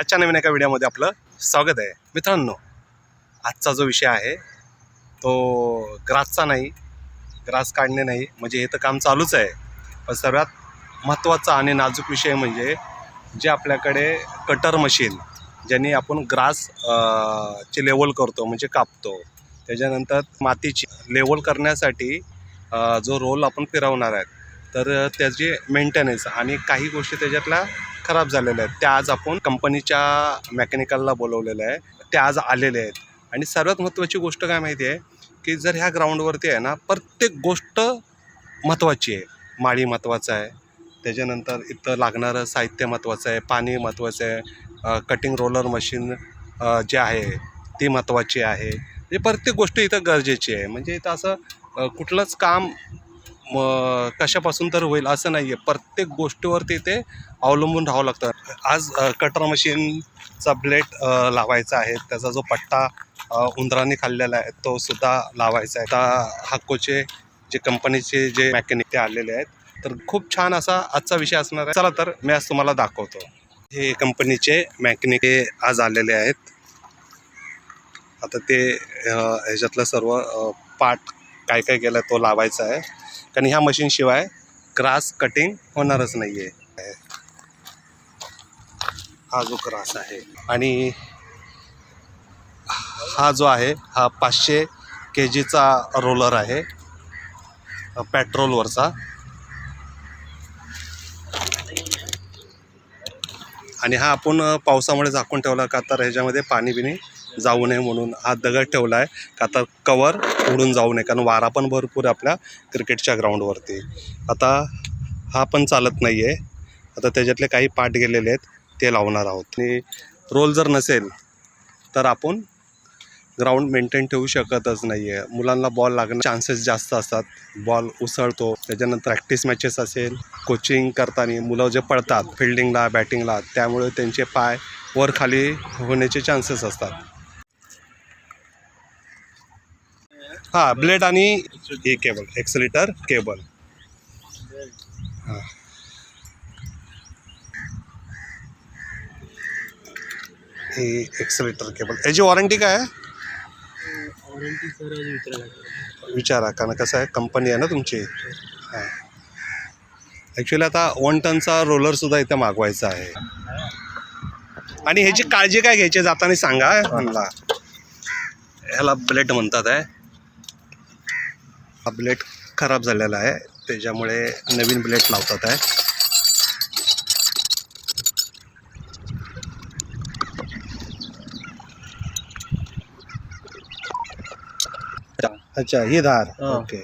आजच्या नवीन एका व्हिडिओमध्ये आपलं स्वागत आहे. मित्रांनो आजचा जो विषय आहे तो ग्रासचा नाही ग्रास काढणे नाही म्हणजे हे तर काम चालूच आहे. पण सर्वात महत्त्वाचा आणि नाजूक विषय म्हणजे जे आपल्याकडे कटर मशीन ज्यांनी आपण ग्रास चे ची लेवल करतो म्हणजे कापतो. त्याच्यानंतर मातीची लेवल करण्यासाठी जो रोल आपण फिरवणार आहे तर त्याची मेंटेनन्स आणि काही गोष्टी त्याच्यातल्या खराब झालेल्या आहेत. त्या आज आपण कंपनीच्या मेकॅनिकलला बोलवलेलं आहे. ते आज आलेले आहेत. आणि सर्वात महत्त्वाची गोष्ट काय माहिती आहे? की जर ह्या ग्राउंडवरती आहे ना प्रत्येक गोष्ट महत्त्वाची आहे. माळी महत्त्वाचं आहे. त्याच्यानंतर इथं लागणारं साहित्य महत्त्वाचं आहे. पाणी महत्त्वाचं आहे. कटिंग रोलर मशीन जे आहे ती महत्त्वाची आहे. म्हणजे प्रत्येक गोष्ट इथं गरजेची आहे. म्हणजे इथं असं कुठलंच काम म कशापासून तर होईल असं नाही आहे प्रत्येक गोष्टीवरती ते अवलंबून राहावं लागतं. आज कटर मशीनचा ब्लेड लावायचा आहे. त्याचा जो पट्टा उंदराने खाल्लेला आहे तो सुद्धा लावायचा आहे. आता हाकोचे जे कंपनीचे जे मॅकॅनिक ते आलेले आहेत तर खूप छान असा आजचा विषय असणार आहे. चला तर मी आज तुम्हाला दाखवतो. हे कंपनीचे मॅकॅनिक हे आज आलेले आहेत. आता ते ह्याच्यातलं सर्व पार्ट काय काय केलं तो लावायचा आहे. कारण ह्या मशीनशिवाय ग्रास कटिंग होणारच नाही आहे हा जो ग्रास आहे आणि हा जो आहे हा पाचशे के जीचा रोलर आहे पेट्रोलवरचा आणि हा आपण पावसामुळे झाकून ठेवला का तर ह्याच्यामध्ये पाणी बिणी जाऊ नये म्हणून हा दगड ठेवला आहे का तर कवर उडून जाऊ नये कारण वारा पण भरपूर आहे आपल्या क्रिकेटच्या ग्राउंडवरती. आता हा पण चालत नाही आहे आता त्याच्यातले काही पार्ट गेलेले आहेत ते लावणार आहोत. आणि रोल जर नसेल तर आपण ग्राउंड मेंटेन ठेवू शकतच नाही आहे मुलांना बॉल लागण्याचे चान्सेस जास्त असतात. बॉल उसळतो त्याच्यानंतर प्रॅक्टिस मॅचेस असेल कोचिंग करताना मुलं जे पळतात फिल्डिंगला बॅटिंगला त्यामुळे त्यांचे पाय वर खाली होण्याचे चान्सेस असतात. हां ब्लेड आणि हे केबल एक्सलिटर केबल. हां. ही एक्सलिटर केबल. याची वॉरंटी काय आहे? वॉरंटी सर विचारा कारण कसं आहे कंपनी आहे ना तुमची. हां. ॲक्च्युली आता वन टनचा रोलरसुद्धा इथे मागवायचा आहे. आणि ह्याची काळजी काय घ्यायची जाताना सांगा ह्याला ब्लेड म्हणतात आहे. हा ब्लेड खराब झालेला आहे. त्याच्यामुळे नवीन ब्लेड लावतात आहे. अच्छा ही धार. हा. ओके.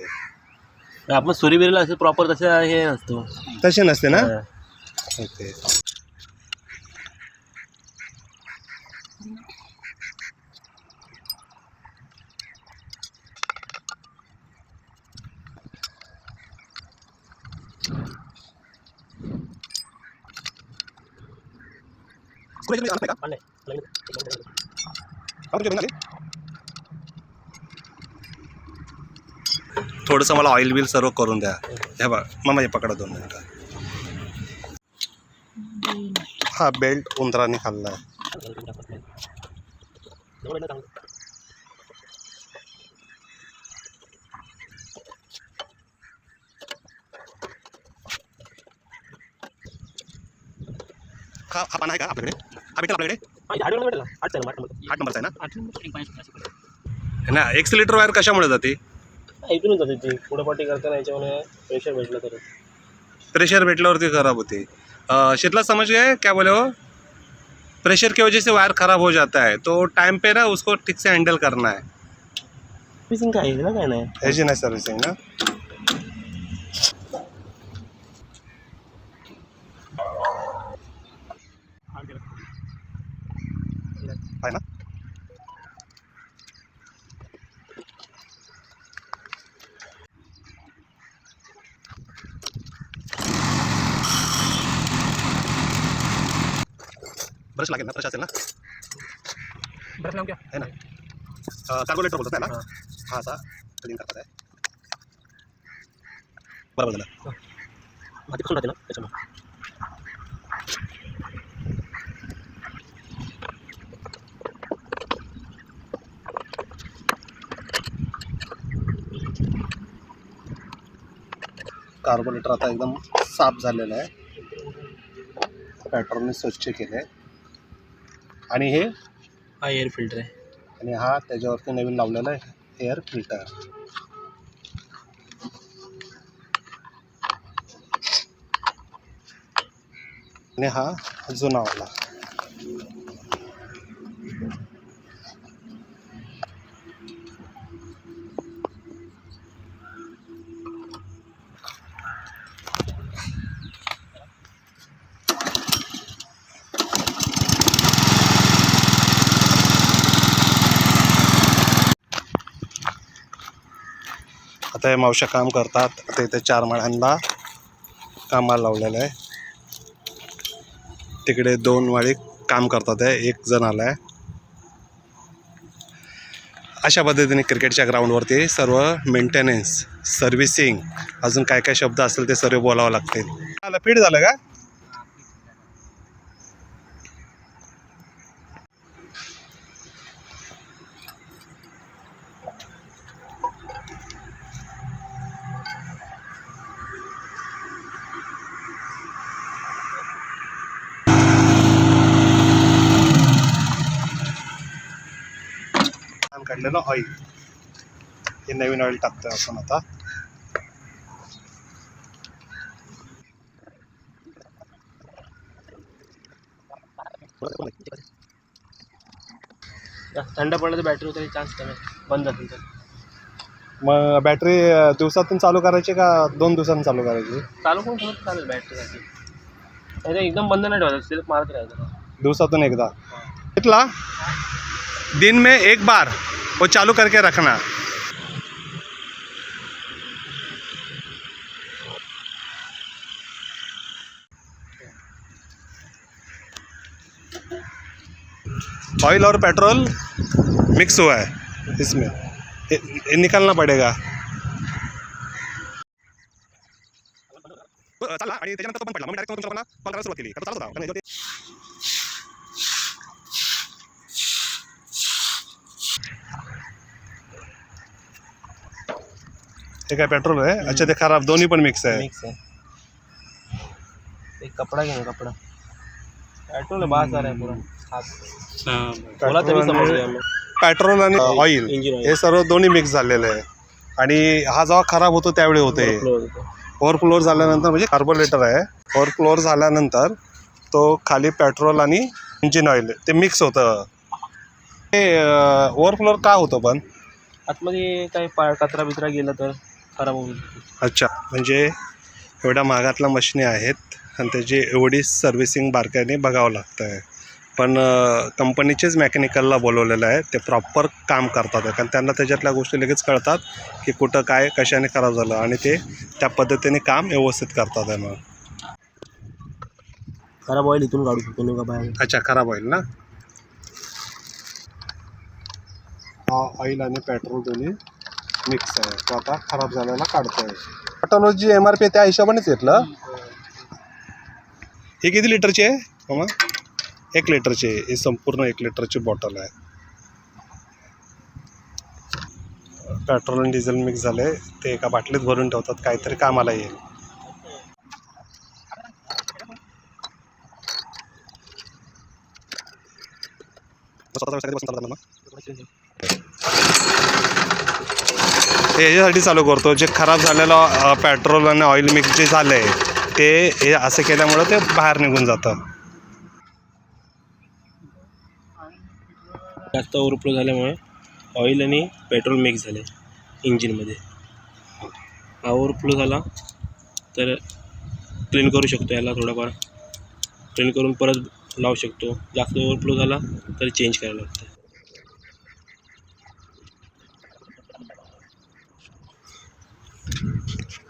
आपण सुरीबिरीला असं प्रॉपर तसं हे नसतो. तसे नसते ना. ओके. थोडंसं मला ऑइल बिल सर्व करून द्या. हे बघ मग हे पकडा दोन मिनटं. हा बेल्ट उंदराने खाल्ला आहे. हा हा पान आहे का आपल्याकडे? हा भेटेल आपल्याकडे? आठ नंबरचा आहे ना? ना एक लिटर वायर कशामुळे जाते? इथूनच जाते ती. पुढे पाठी करताना याच्यामुळे प्रेशर भेटलं तर. प्रेशर भेटल्यावरती खराब होती. है शीतला समझ गए क्या बोले हो? प्रेशर की वजह से वायर खराब हो जाता है. तो टाइम पे ना उसको ठीक से हैंडल करना है. सर्विसिंग काय आहे ना काय नाही? ऐसी नाही सर्व्हिसिंग ना? ब्रश लागेल ना ब्रश असेल ना? ब्रश लावून घ्या. आहे ना? कार्बोरेटर बोलतात ना हा असा क्लीन करतात आहे बरोबर झालं. हो. माझी कसून राहते ना त्याच्यामुळे. कार्बोलेटर आता एकदम साफ झालेलं आहे. पॅटर्नने स्वच्छ केलं आहे आणि हे? हा एअर फिल्टर आहे. आणि हा त्याच्यावरती नवीन लावलेला आहे एअर फिल्टर आणि हा जुनावाला आता हे मावशा काम करतात. ते इथे चार माळ्यांना कामाला लावलेलं आहे. तिकडे दोन माळी काम करतात आहे. एक जण आला आहे अशा पद्धतीने क्रिकेटच्या ग्राउंडवरती सर्व मेंटेनन्स सर्व्हिसिंग अजून काय काय शब्द असेल ते सर्व बोलावं लागतील. आलं पीठ झालं का? काढलेलं ऑइल हे नवीन ऑइल टाकतोय आपण आता. थंड पडलं तर बॅटरी उतरायचे चान्स कमी. बंद असेल तर. मग बॅटरी दिवसातून चालू करायची का दोन दिवसांनी चालू करायची? चालू करून ठेवत चालेल बॅटरीसाठी नाही तर एकदम बंद नाही ठेवायचं सिर्फ मारत राहायचं. दिवसातून एकदा. कितला? दिन में एक बार वो चालू करके रखना। ऑयल और पेट्रोल मिक्स हुआ है इसमें। निकालना पड़ेगा। चला, आणि त्याच्यानंतर तो पडला. मग डायरेक्ट लोकांना कॉल करायला सुरुवात केली. आता चालू होता. हे काय पेट्रोल आहे? अच्छा ते खराब. दोन्ही पण मिक्स आहे. मिक्स आहे. एक कपडा घे ना कपडा. पेट्रोल बास आहे पुरा. पेट्रोल आणि ऑइल हे सर्व दोन्ही मिक्स झालेलं आहे. आणि हा जेव्हा खराब होतो त्यावेळी होते. ओव्हरफ्लोअर झाल्यानंतर म्हणजे कार्बोरेटर आहे. ओव्हरफ्लोअर झाल्यानंतर तो खाली पेट्रोल आणि इंजिन ऑइल ते मिक्स होतं. ते ओव्हरफ्लोअर का होतं पण? आतमध्ये काही पा कचरा बिचरा गेला तर? खराब होईल अच्छा म्हणजे एवढ्या महागातल्या मशिनी आहेत आणि त्याची एवढी सर्व्हिसिंग बारकाईने बघावं लागतं आहे पण कंपनीचेच मेकॅनिकलला बोलवलेलं आहे ते प्रॉपर काम करतात. आहे कारण त्यांना त्याच्यातल्या गोष्टी लगेच कळतात की कुठं काय कशाने खराब झालं आणि ते त्या पद्धतीने काम व्यवस्थित करतात आहे मग खराब ऑइल इथून काढू शकतो नाही का बाहेर? अच्छा खराब होईल ना? हा ऑइल आणि पेट्रोल दोन्ही. मिक्स आहे. तो आता खराब झालेला काढतोय. Petrol G M R P आहे त्या हिशोबानेच घेतलं. हे किती लिटरची आहे? मामा? एक लिटरची. आहे ही संपूर्ण एक लिटरची बॉटल आहे. पेट्रोल आणि डिझेल मिक्स झाले. ते एका बाटलीत भरून ठेवतात. काहीतरी कामाला येईल. चालू हे याच्यासाठी चालू करतो. जे खराब झालेलं पेट्रोल आणि ऑइल मिक्स जे झालं आहे ते हे असं केल्यामुळं ते बाहेर निघून जातं. जास्त ओव्हरफ्लो झाल्यामुळे ऑइल आणि पेट्रोल मिक्स झाले इंजिनमध्ये हा ओव्हरफ्लो झाला तर क्लीन करू शकतो याला थोडाफार. क्लीन करून परत लावू शकतो. जास्त ओव्हरफ्लो झाला तर चेंज करायला लागतं.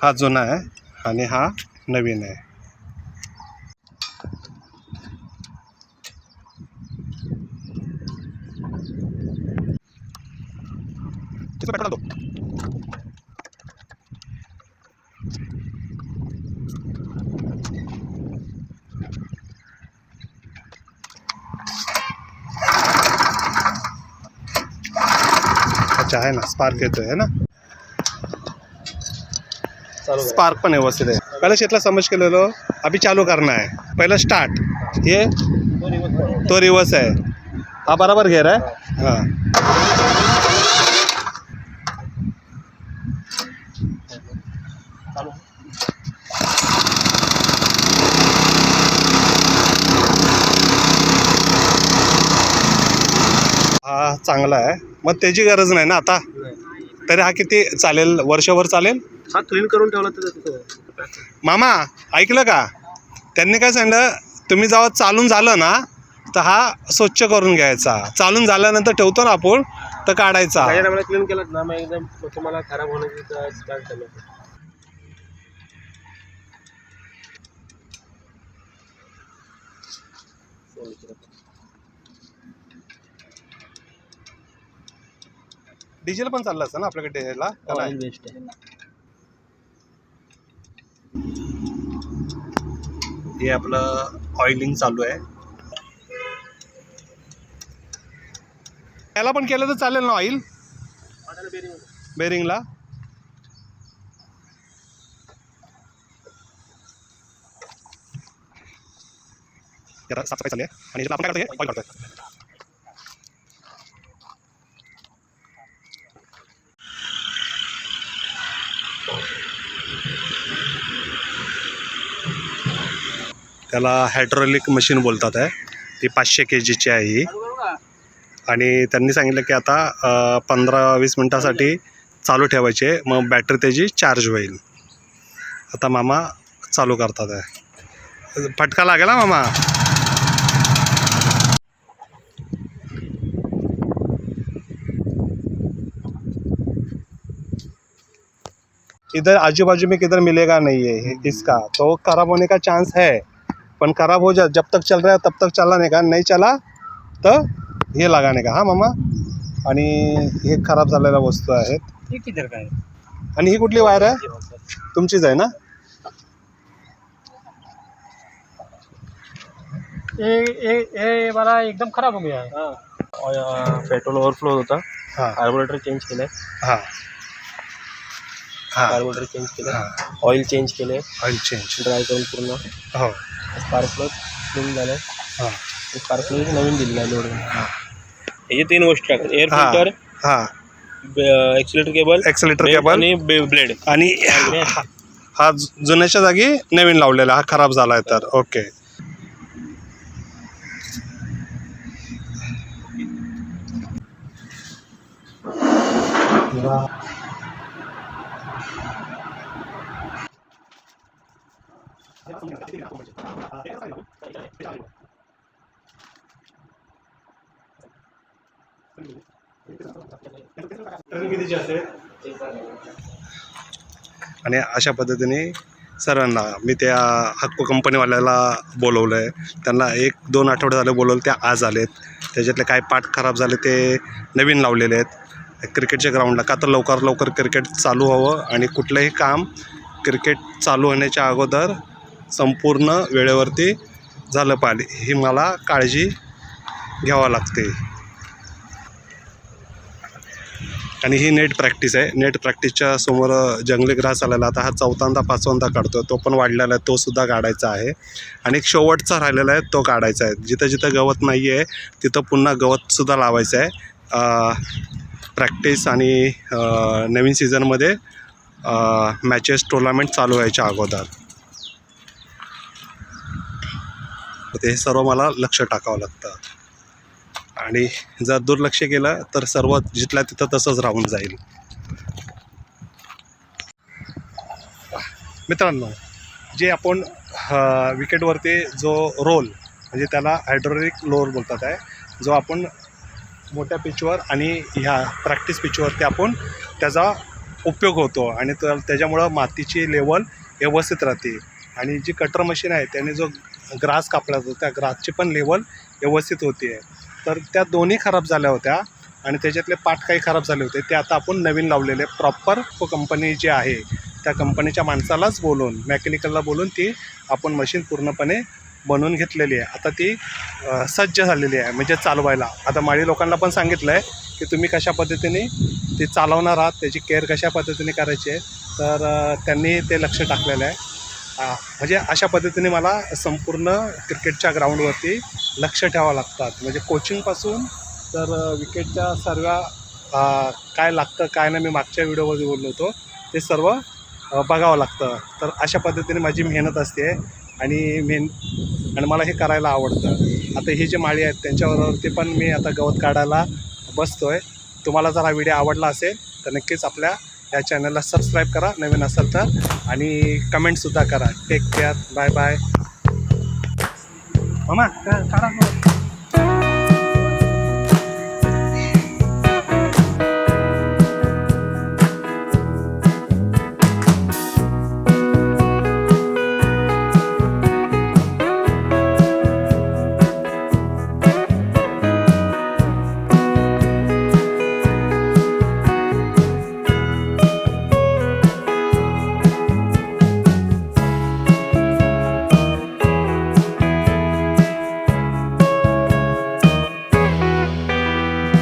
हा जुना आहे आणि हा नवीन आहे. अच्छा आहे ना स्पार्क येतोय है ना? स्पार्क पण व्यवस्थित आहे. पहिला शेतला समज केलेलो अभी चालू करणं आहे. पहिलं स्टार्ट हे तो रिवर्स आहे. हा बराबर घेर आहे. हां. हा चांगला आहे. मग त्याची गरज नाही ना आता? तरी हा किती चालेल? वर्षभर चालेल? हा क्लीन करून ठेवला मामा ऐकलं का? त्यांनी काय सांगितलं तुम्ही जेव्हा चालून झालं ना तर हा स्वच्छ करून घ्यायचा. चालून झाल्यानंतर ठेवतो ना आपण तर काढायचा. माझ्या टायमाला क्लीन केलं ना मग एकदम तुम्हाला खराब होण्याची स्टार्ट झालं डिझेल पण चाललं असतं ना आपल्याकडे बेस्ट आहे हे आपलं ऑइलिंग चालू आहे. याला पण केलं तर चालेल ना ऑइल बेरिंगला जरा साफसफाई चालली आहे. आणि आपण काय करतोय? ऑइल करतोय त्याला हायड्रॉलिक मशीन बोलतात आहे ती पाचशे के जीची आहे ही. आणि त्यांनी सांगितलं की आता पंधरा वीस मिनटासाठी चालू ठेवायचे. मग बॅटरी त्याची चार्ज होईल. आता मामा चालू करतात आहे फटका लागेल ना मामा? इधर आजू बाजू में किधर मिलेगा नहीं है इसका। तो खराब होने का चांस है। पण खराब हो जा जब तक चल रहा है तब तक चलाने का नहीं चला तर हे लगाने का। हा मामा? आणि हे खराब झालेल्या वस्तू आहेत. हे काय आणि ही कुठली वायर आहे? तुमचीच आहे ना? ये ये ये वाला एकदम खराब हो गया. है. पेट्रोल ओव्हरफ्लो होता. हां. कार्बोरेटर चेंज केलंय. हां. कार्बोरेटर चेंज केलं. हां. ऑइल चेंज केले. ऑइल चेंज ड्राय करून पूर्ण. हो. स्पार्क प्लग क्लीन झालं. हां. स्पार्क प्लग नवीन दिलेलं आहे लोड हे. तीन गोष्टी टाकतात एअर हां. फिल्टर हां. एक्सिलेटर केबल एक्सलेटर केबल आणि ब्लेड आणि हा- हा जु- जुन्याच्या जागी नवीन लावलेला हा खराब झाला आहे तर. ओके. आणि अशा पद्धतीने सरांना मी त्या हक्को कंपनीवाल्याला बोलवलं आहे त्यांना एक दोन आठवडे झाले बोलवलं ते आज आलेत. त्याच्यातले काय पाठ खराब झाले ते नवीन लावलेले आहेत. क्रिकेटच्या ग्राउंडला का तर लवकर लवकर क्रिकेट चालू व्हावं आणि कुठलंही काम क्रिकेट चालू होण्याच्या अगोदर संपूर्ण वेळेवरती झालं पाहिजे. ही मला काळजी घ्यावं लागते. आणि ही नेट प्रॅक्टिस आहे. नेट प्रॅक्टिसच्या समोर जंगली ग्रास आलेला आता हा चौथांदा पाचवंदा काढतो. तो पण वाढलेला आहे. तोसुद्धा काढायचा आहे. आणि एक शेवटचा राहिलेला आहे तो काढायचा आहे. जिथं जिथं गवत नाही आहे तिथं पुन्हा गवतसुद्धा लावायचं आहे. प्रॅक्टिस आणि नवीन सीझनमध्ये मॅचेस टुर्नामेंट चालू व्हायच्या अगोदर. ते सर्व मला लक्ष टाकावं लागतं. आणि जर दुर्लक्ष केलं तर सर्व जिथल्या तिथं तसंच राहून जाईल. मित्रांनो जे आपण विकेटवरती जो रोल म्हणजे त्याला हायड्रोलिक लोअर बोलतात आहे जो आपण मोठ्या पिचवर आणि ह्या प्रॅक्टिस पिचवरती आपण त्याचा उपयोग होतो आणि त्याच्यामुळं मातीची लेवल व्यवस्थित राहते. आणि जी कटर मशीन आहे त्याने जो ग्रास कापला जातो त्या ग्रासची पण लेवल व्यवस्थित होते. तर त्या दोन्ही खराब झाल्या होत्या आणि त्याच्यातले पार्ट काही खराब झाले होते. ते आता आपण नवीन लावलेले प्रॉपर कंपनी जी आहे त्या कंपनीच्या माणसालाच बोलून मेकॅनिकलला बोलून ती आपण मशीन पूर्णपणे बनवून घेतलेली आहे. आता ती सज्ज झालेली आहे म्हणजे चालवायला. आता माळी लोकांना पण सांगितलं आहे की तुम्ही कशा पद्धतीने ती चालवणार आहात त्याची केअर कशा पद्धतीने करायची आहे तर त्यांनी ते लक्ष टाकलेलं आहे. म्हणजे अशा पद्धतीने मला संपूर्ण क्रिकेटच्या ग्राउंडवरती लक्ष ठेवावं लागतात. म्हणजे कोचिंगपासून तर विकेटच्या सर्व काय लागतं काय नाही मी मागच्या व्हिडिओमध्ये बोललो होतो ते सर्व बघावं लागतं. तर अशा पद्धतीने माझी मेहनत असते आणि मेहन आणि मला हे करायला आवडतं. आता हे जे माळी आहेत त्यांच्यावरती पण मी आता गवत काढायला बसतो आहे तुम्हाला जर हा व्हिडिओ आवडला असेल तर नक्कीच आपल्या या चॅनलला सबस्क्राईब करा नवीन असेल तर. आणि कमेंटसुद्धा करा. टेक केअर बाय बाय मामा काढा